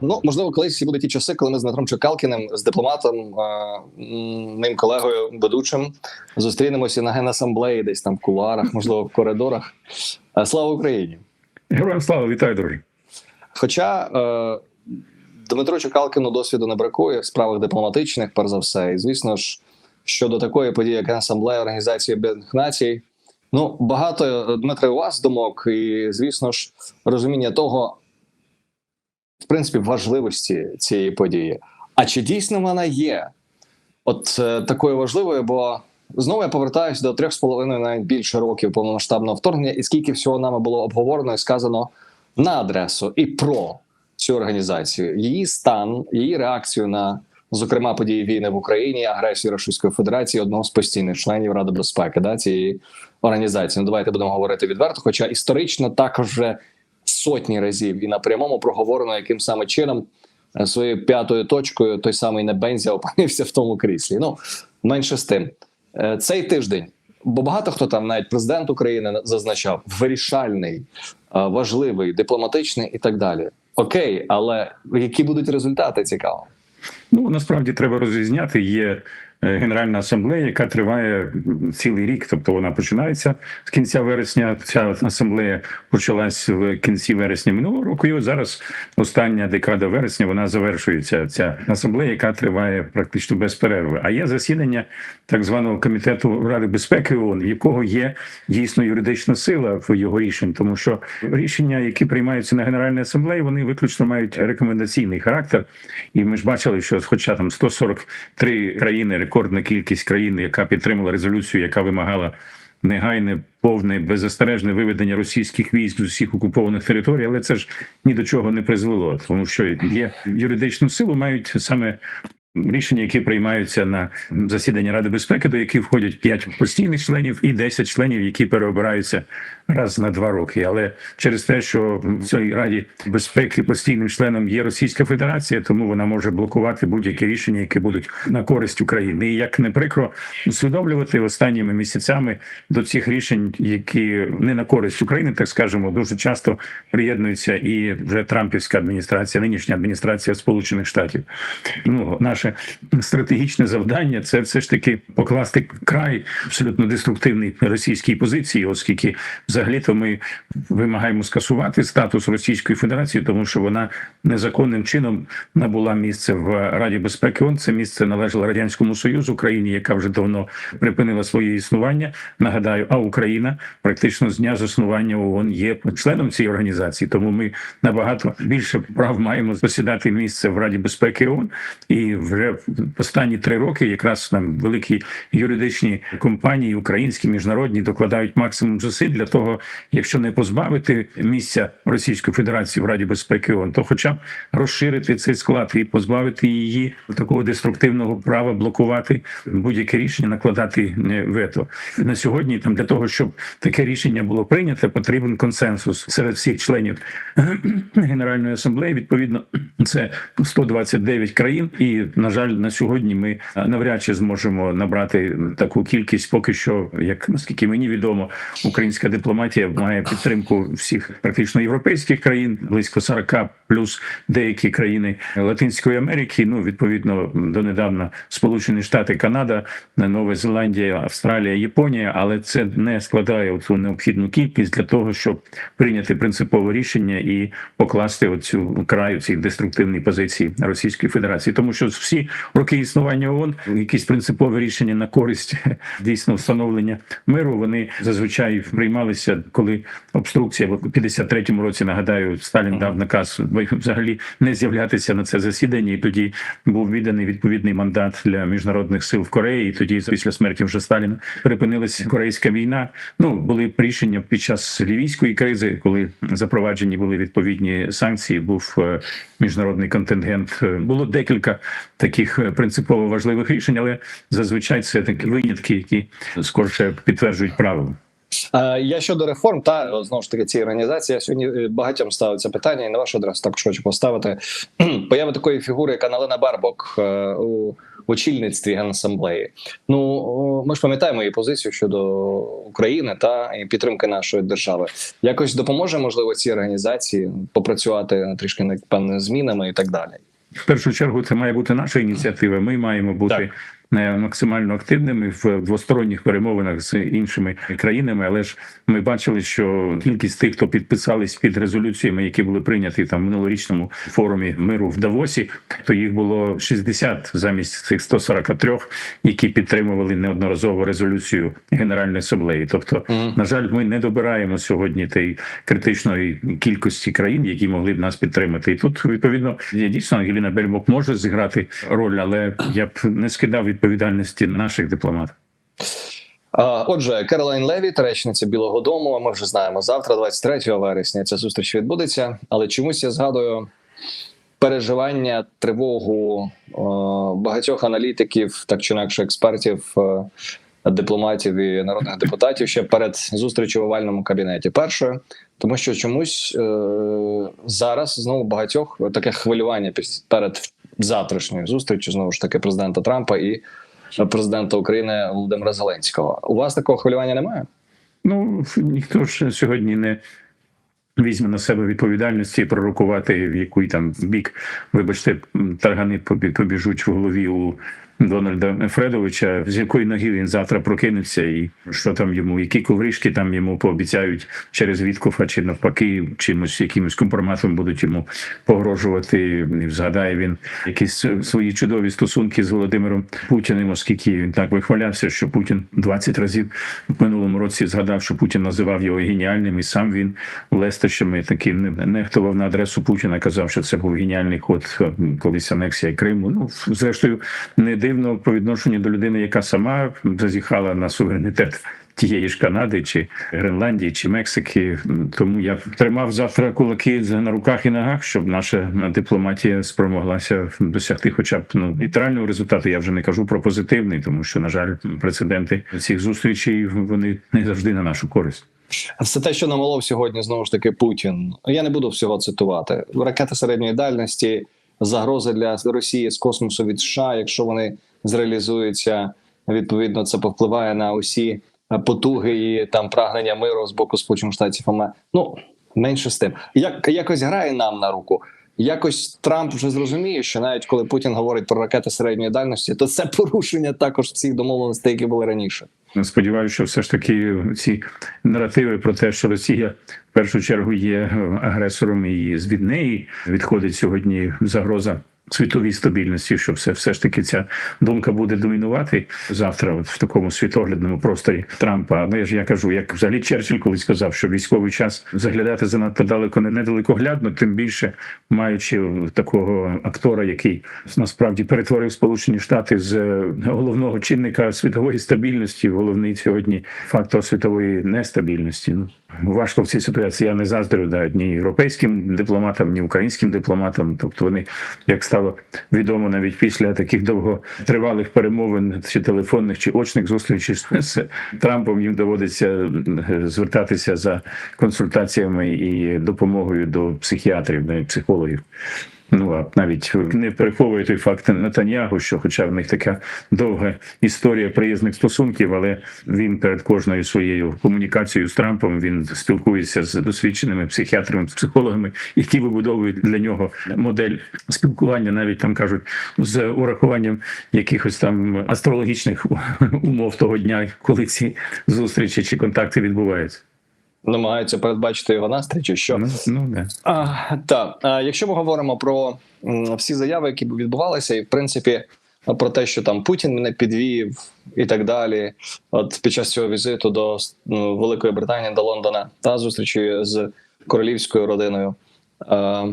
Ну, можливо, колись і будуть ті часи, коли ми з Дмитром Чекалкіним, з дипломатом, е, ним колегою ведучим, зустрінемося на генасамблеї, десь там в кулуарах, можливо, в коридорах. Е, Слава Україні! Героям слава, вітаю, друзі. Хоча е, Дмитру Чекалкіну досвіду не бракує в справах дипломатичних, перш за все. І звісно ж, щодо такої події, як Генасамблея Організації Об'єднаних Націй, ну багато е, Дмитре, у вас думок, і звісно ж, розуміння того, в принципі, важливості цієї події. А чи дійсно вона є от е, такою важливою? Бо знову я повертаюся до трьох з половиною навіть більше років повномасштабного вторгнення, і скільки всього нами було обговорено і сказано на адресу і про цю організацію, її стан, її реакцію на. Зокрема, події війни в Україні, агресію Російської Федерації одного з постійних членів Ради безпеки да, цієї організації. Ну давайте будемо говорити відверто. Хоча історично також вже сотні разів і на прямому проговорено, яким саме чином е, своєю п'ятою точкою той самий Небензя опинився в тому кріслі. Ну менше з тим, Е, цей тиждень, бо багато хто там, навіть президент України, зазначав вирішальний, е, важливий, дипломатичний і так далі. Окей, але які будуть результати цікаво? Ну насправді треба розрізняти. Є Генеральна асамблея, яка триває цілий рік, тобто вона починається з кінця вересня. Ця асамблея почалась в кінці вересня минулого року. І от зараз остання декада вересня вона завершується. Ця асамблея, яка триває практично без перерви. А є засідання так званого комітету Ради безпеки ООН, в якого є дійсно юридична сила в його рішень, тому що рішення, які приймаються на Генеральній асамблеї, вони виключно мають рекомендаційний характер. І ми ж бачили, що хоча там 143 країни, рекордна кількість країн, яка підтримала резолюцію, яка вимагала негайне, повне, беззастережне виведення російських військ з усіх окупованих територій, але це ж ні до чого не призвело, тому що є юридичну силу, мають саме. Рішення, які приймаються на засіданні Ради безпеки, до яких входять 5 постійних членів і 10 членів, які переобираються раз на два роки. Але через те, що в цій раді безпеки постійним членом є Російська Федерація, тому вона може блокувати будь-які рішення, які будуть на користь України. І як не прикро усвідомлювати останніми місяцями до цих рішень, які не на користь України, так скажемо, дуже часто приєднується і вже Трампівська адміністрація, нинішня адміністрація Сполучених Штатів. Ну наше стратегічне завдання це все ж таки покласти край абсолютно деструктивній російській позиції, оскільки взагалі-то ми вимагаємо скасувати статус Російської Федерації, тому що вона незаконним чином набула місце в Раді безпеки. ООН. це місце належало радянському союзу Україні, яка вже давно припинила своє існування. Нагадаю, а Україна практично з дня заснування ООН є членом цієї організації, тому ми набагато більше прав маємо посідати місце в Раді безпеки ООН. і вже в останні три роки якраз нам великі юридичні компанії, українські міжнародні, докладають максимум зусиль для того, якщо не позбавити місця Російської Федерації в Раді безпеки ООН, то хоча б розширити цей склад і позбавити її такого деструктивного права блокувати будь-яке рішення, накладати е, вето на сьогодні. Там для того, щоб таке рішення було прийнято, потрібен консенсус серед всіх членів Генеральної асамблеї. Відповідно, це 129 країн, і на жаль, на сьогодні ми навряд чи зможемо набрати таку кількість, поки що, як наскільки мені відомо, українська дипломатія має підтримку всіх практично європейських країн, близько 40, плюс деякі країни Латинської Америки. Ну відповідно донедавна Сполучені Штати, Канада, Нова Зеландія, Австралія, Японія, але це не складає цю необхідну кількість для того, щоб прийняти принципове рішення і покласти оцю краю цій деструктивній позиції Російської Федерації, тому що всі роки існування ООН якісь принципові рішення на користь дійсно встановлення миру. Вони зазвичай приймалися, коли обструкція в 53-му році. Нагадаю, Сталін дав наказ взагалі не з'являтися на це засідання, і тоді був відданий відповідний мандат для міжнародних сил в Кореї. І тоді, після смерті вже Сталіна, припинилася корейська війна. Ну були рішення під час лівійської кризи, коли запроваджені були відповідні санкції. Був е, міжнародний контингент. Е, Було декілька таких е, принципово важливих рішень, але зазвичай це такі винятки, які скорше підтверджують правила. Е, Я щодо реформ, та знову ж таки цієї організації я сьогодні е, багатьом ставив це питання, і на вашу адресу також хочу поставити поява такої фігури, як Аналена Барбок е, у очільництві генасамблеї. Ну ми ж пам'ятаємо її позицію щодо України та і підтримки нашої держави. Якось допоможе можливо цій організації попрацювати трішки над певними змінами і так далі. В першу чергу це має бути наша ініціатива. Ми маємо бути Так. Максимально активними в двосторонніх перемовинах з іншими країнами. Але ж ми бачили, що кількість тих, хто підписались під резолюціями, які були прийняті там в минулорічному форумі миру в Давосі, то їх було 60 замість цих 143, які підтримували неодноразово резолюцію Генеральної асамблеї. Тобто, на жаль, ми не добираємо сьогодні тієї критичної кількості країн, які могли б нас підтримати. І тут відповідно дійсно Ангеліна Бельмок може зіграти роль, але я б не скидав відповідальності наших дипломатів. Отже, Керолайн Левіт, речниця Білого Дому. Ми вже знаємо завтра, 23 вересня, ця зустріч відбудеться. Але чомусь я згадую переживання, тривогу багатьох аналітиків, так чи інакше експертів, дипломатів і народних депутатів ще перед зустрічю в овальному кабінеті. Першою, тому що чомусь е, зараз знову багатьох таке хвилювання перед завтрашньою зустрічі знову ж таки президента Трампа і президента України Володимира Зеленського. У вас такого хвилювання немає? Ну ніхто ж сьогодні не візьме на себе відповідальності і пророкувати, в який там бік, вибачте, таргани побі- побіжуть в голові у Дональда Фредовича, з якої ноги він завтра прокинеться, і що там йому, які ковришки там йому пообіцяють через Віткофа, чи навпаки, чимось якимось компроматом будуть йому погрожувати. І Згадає він якісь свої чудові стосунки з Володимиром Путіним, оскільки він так вихвалявся, що Путін 20 разів в минулому році згадав, що Путін називав його геніальним, і сам він лестощами таким не- нехтував на адресу Путіна, казав, що це був геніальний ход е, колись анексія Криму. Ну зрештою, не дивно по відношенню до людини, яка сама зазіхала на суверенітет. Тієї ж Канади, чи Гренландії, чи Мексики, тому я тримав завтра кулаки на руках і ногах, щоб наша дипломатія спромоглася досягти, хоча б ну нейтрального результату. Я вже не кажу про позитивний, тому що на жаль, прецеденти цих зустрічей вони не завжди на нашу користь. Все те, що намолов сьогодні, знову ж таки, Путін. Я не буду всього цитувати. Ракети середньої дальності, загрози для Росії з космосу від США. Якщо вони зреалізуються, відповідно це повпливає на усі е, потуги і там прагнення миру з боку Сполучених Штатів Америки. Ну менше з тим, як якось грає нам на руку. Якось Трамп вже зрозуміє, що навіть коли Путін говорить про ракети середньої дальності, то це порушення також всіх домовленостей, які були раніше. Сподіваюся, що все ж таки ці наративи про те, що Росія першу чергу є агресором і від неї відходить сьогодні загроза. Світовій стабільності, що все, все ж таки ця думка буде домінувати завтра, от в такому світоглядному просторі Трампа. Але ж я кажу, як взагалі Черчилль колись сказав, що військовий час заглядати занадто далеко не недалекоглядно, тим більше маючи такого актора, який насправді перетворив Сполучені Штати з е, головного чинника світової стабільності, головний сьогодні фактор світової нестабільності. Ну важко в цій ситуації. Я не заздрю да, ні європейським дипломатам, ні українським дипломатам. Тобто вони, як стало відомо, навіть після таких довготривалих перемовин чи телефонних, чи очних зустрічей з- Трампом, їм доводиться е, звертатися за консультаціями і допомогою до психіатрів, не психологів. Ну а навіть не переховує той факт Натаньягу, що, хоча в них така довга історія приязних стосунків, але він перед кожною своєю комунікацією з Трампом він спілкується з досвідченими психіатрами, психологами, які вибудовують для нього модель спілкування, навіть там кажуть, з урахуванням якихось там астрологічних умов того дня, коли ці зустрічі чи контакти відбуваються. Намагаються передбачити його настрій, чи що Ну, ну да. А, так, а якщо ми говоримо про м, всі заяви, які відбувалися, і в принципі про те, що там Путін мене підвів і так далі, от під час цього візиту до ну, Великої Британії до Лондона та зустрічі з королівською родиною. Е,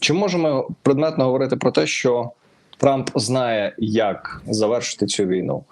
чи можемо предметно говорити про те, що Трамп знає, як завершити цю війну?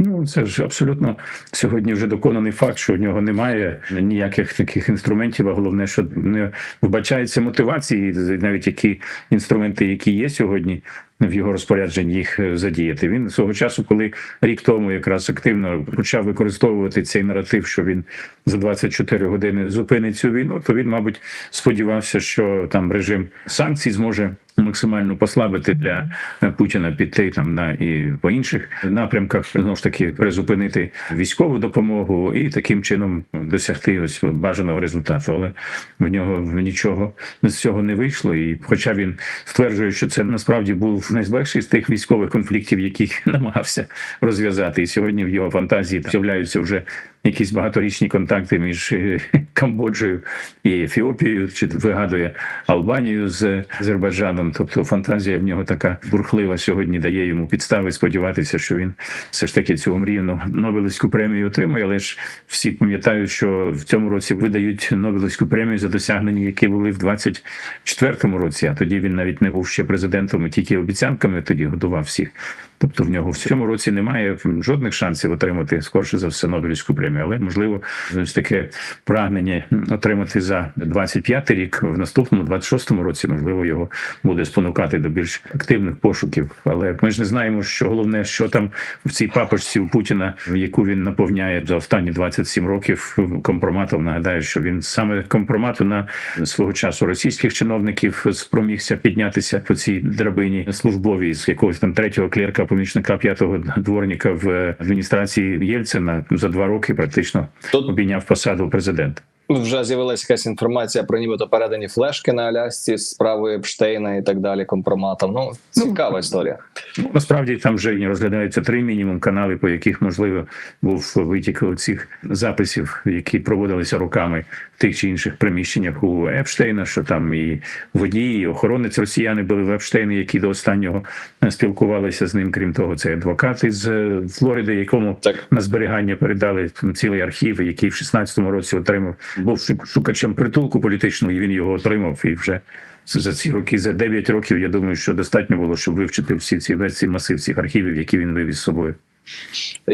Ну, це ж абсолютно сьогодні вже доконаний факт, що в нього немає ніяких таких інструментів, а головне, що не вбачається мотивації, навіть які інструменти, які є сьогодні в його розпорядженні, їх е, задіяти. Він свого часу, коли рік тому якраз активно почав використовувати цей наратив, що він за 24 години зупинить цю війну, то він, мабуть, сподівався, що там режим санкцій зможе максимально послабити для Путіна піти там на і по інших напрямках знову ж таки призупинити військову допомогу і таким чином досягти ось бажаного результату. Але в нього нічого з цього не вийшло. І хоча він стверджує, що це насправді був найзлегший з тих військових конфліктів, які намагався розв'язати, і сьогодні в його фантазії з'являються вже якісь багаторічні контакти між е, Камбоджею і Ефіопією, чи вигадує Албанію з Азербайджаном. Тобто фантазія в нього така бурхлива сьогодні дає йому підстави сподіватися, що він все ж таки цю мрійну Нобелівську премію отримує. Але ж всі пам'ятають, що в цьому році видають Нобелівську премію за досягнення, які були в 24-му році. А тоді він навіть не був ще президентом, і тільки обіцянками тоді годував всіх. Тобто в нього в цьому році немає жодних шансів отримати скорше за все Нобелівську премію, але можливо ось таке прагнення отримати за 25 рік в наступному 26-му році. Можливо, його буде спонукати до більш активних пошуків. Але ми ж не знаємо, що головне, що там в цій папочці у Путіна, яку він наповняє за останні 27 років компроматом. Нагадаю, що він саме компромату на свого часу російських чиновників спромігся піднятися по цій драбині службовій з якогось там третього клерка, помічника п'ятого дворника в адміністрації Єльцина за два роки практично Тут обійняв посаду президента. вже з'явилася якась інформація про нібито передані флешки на Алясці з справою Епштейна і так далі, компроматом. Ну цікава історія. Ну, насправді там вже розглядаються три мінімум канали, по яких можливо був витік цих записів, які проводилися роками в тих чи інших приміщеннях у Епштейна, що там і водії, і охоронець росіяни були в Епштейні, які до останнього спілкувалися з ним. Крім того, це адвокат із е, Флориди, якому Так. на зберігання передали цілий архів, який в 16-му році отримав, був шукачем притулку політичного, і він його отримав. І вже за ці роки, за 9 років, я думаю, що достатньо було, щоб вивчити всі ці цей масив цих архівів, які він вивіз з собою.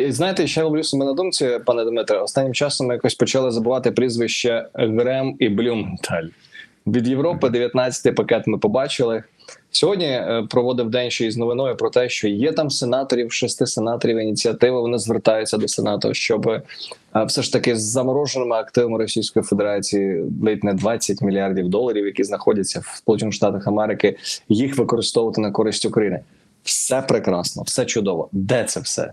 Знаєте, ще ловлю себе на думці, пане Дмитре. Останнім часом ми якось почали забувати прізвище Грем і Блюменталь. Від Європи 19-й пакет ми побачили. Сьогодні е, проводив день ще із новиною про те, що є там сенаторів, шести сенаторів ініціативи. Вони звертаються до Сенату, щоб е, все ж таки з замороженими активами Російської Федерації ледь не 20 мільярдів доларів, які знаходяться в Сполучених Штатах Америки, їх використовувати на користь України. Все прекрасно, все чудово. Де це все?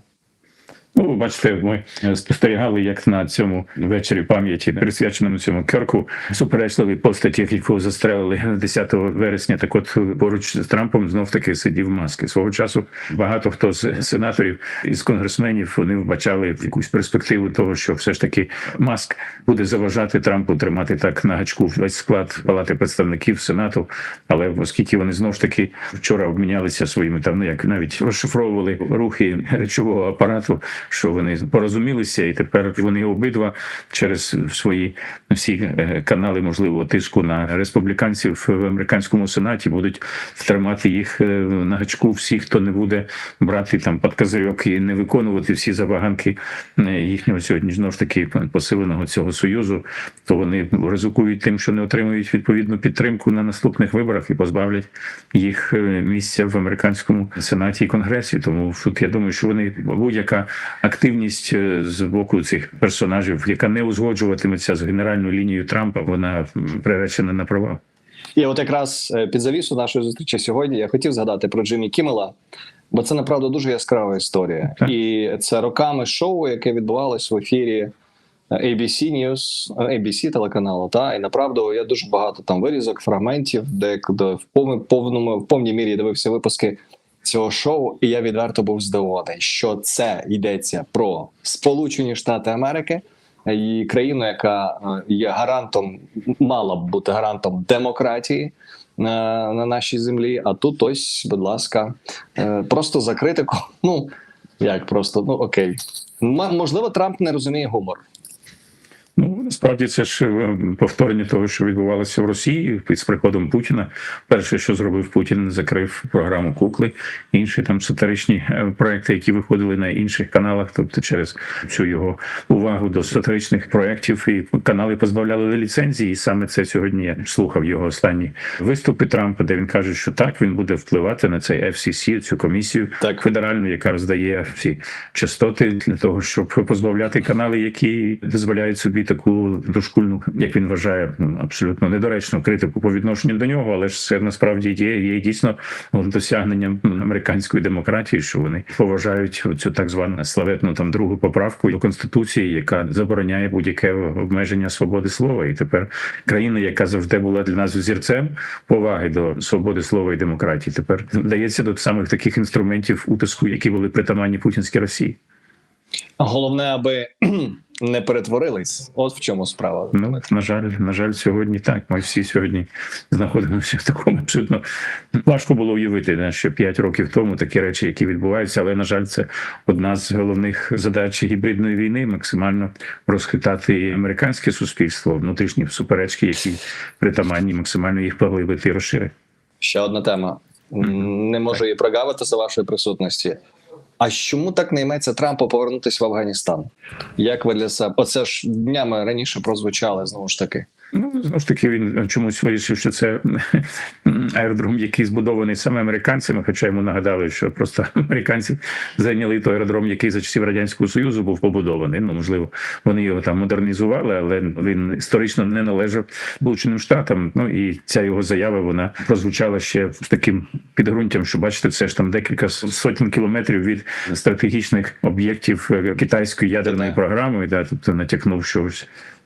Ну, бачите, ми спостерігали, як на цьому вечорі пам'яті, присвяченому цьому Керку, суперечливі постаті, якого застрелили 10 вересня. Так от поруч з Трампом знов таки сидів маски. Свого часу багато хто з сенаторів і з конгресменів вони вбачали якусь перспективу того, що все ж таки маск буде заважати Трампу тримати так на гачку весь склад палати представників Сенату. Але оскільки вони знов ж таки вчора обмінялися своїми там, ну як навіть розшифровували рухи речового апарату що вони порозумілися, і тепер вони обидва через свої всі е, канали можливо тиску на республіканців в американському сенаті будуть тримати їх е, на гачку. Всі, хто не буде брати там під козирьок і не виконувати всі забаганки е, їхнього сьогодні знову ж таки посиленого цього союзу, то вони ризикують тим, що не отримують відповідну підтримку на наступних виборах і позбавлять їх місця в американському сенаті і конгресі. Тому тут я думаю, що вони будь-яка активність е, з боку цих персонажів, яка не узгоджуватиметься з генеральною лінією Трампа, вона приречена на провал. І от якраз е, під завісу нашої зустрічі сьогодні я хотів згадати про Джиммі Кіммела, бо це направду дуже яскрава історія. Так. І це роками шоу, яке відбувалось в ефірі е, ABC News, ABC телеканалу. Та і направду я дуже багато там вирізок, фрагментів, де, в повному в повній мірі дивився випуски цього шоу, і я відверто був здивований, що це йдеться про Сполучені Штати Америки. І країну, яка е, є гарантом, мала б бути гарантом демократії на, на нашій землі. А тут ось, будь ласка, е, просто за критику. Ну як просто, ну окей. Можливо, Трамп не розуміє гумор. Насправді це ж е, повторення того, що відбувалося в Росії з приходом Путіна. Перше, що зробив Путін, закрив програму кукли, інші там сатиричні е, проекти, які виходили на інших каналах, тобто через цю його увагу до сатиричних проєктів, і канали позбавляли ліцензії. І саме це сьогодні я слухав його останні виступи Трампа, де він каже, що так він буде впливати на цей FCC, цю комісію Так. федеральну, яка роздає всі частоти для того, щоб позбавляти канали, які дозволяють собі таку дошкульну, як він вважає, абсолютно недоречну критику по відношенню до нього, але ж це насправді є, є дійсно досягненням американської демократії, що вони поважають цю так звану славетну там другу поправку до конституції, яка забороняє будь-яке обмеження свободи слова. І тепер країна, яка завжди була для нас взірцем поваги до свободи слова і демократії, тепер вдається до самих таких інструментів утиску, які були притаманні путінській Росії. Головне, аби не перетворились. От в чому справа. Ну на жаль, на жаль, сьогодні так. Ми всі сьогодні знаходимося в такому абсолютно важко було уявити, що 5 років тому такі речі, які відбуваються, але на жаль, це одна з головних задач гібридної війни максимально розхитати і американське суспільство, внутрішні суперечки, які притаманні, максимально їх поглибити і розширити. Ще одна тема. Не можу її прогавити за вашої присутності. А чому так не йметься Трампа повернутися в Афганістан? Як ви для себе? Оце ж днями раніше прозвучали знову ж таки. Ну знову ж таки, він чомусь вирішив, що це аеродром, який збудований саме американцями. Хоча йому нагадали, що просто американці зайняли той аеродром, який за часів радянського союзу був побудований. Ну можливо, вони його там модернізували, але він історично не належав Сполученим Штатам. Ну і ця його заява вона прозвучала ще з таким підґрунтям, що бачите, це ж там декілька сотень кілометрів від стратегічних об'єктів е, китайської ядерної програми. Да, тобто натякнув, що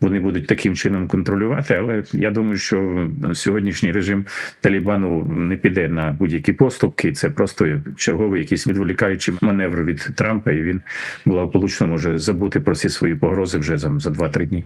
вони будуть таким чином контролювати. Але я думаю, що сьогоднішній режим Талібану не піде на будь-які поступки. Це просто черговий якийсь відволікаючий маневр від Трампа, і він благополучно може забути про ці свої погрози вже за, за 2-3 дні.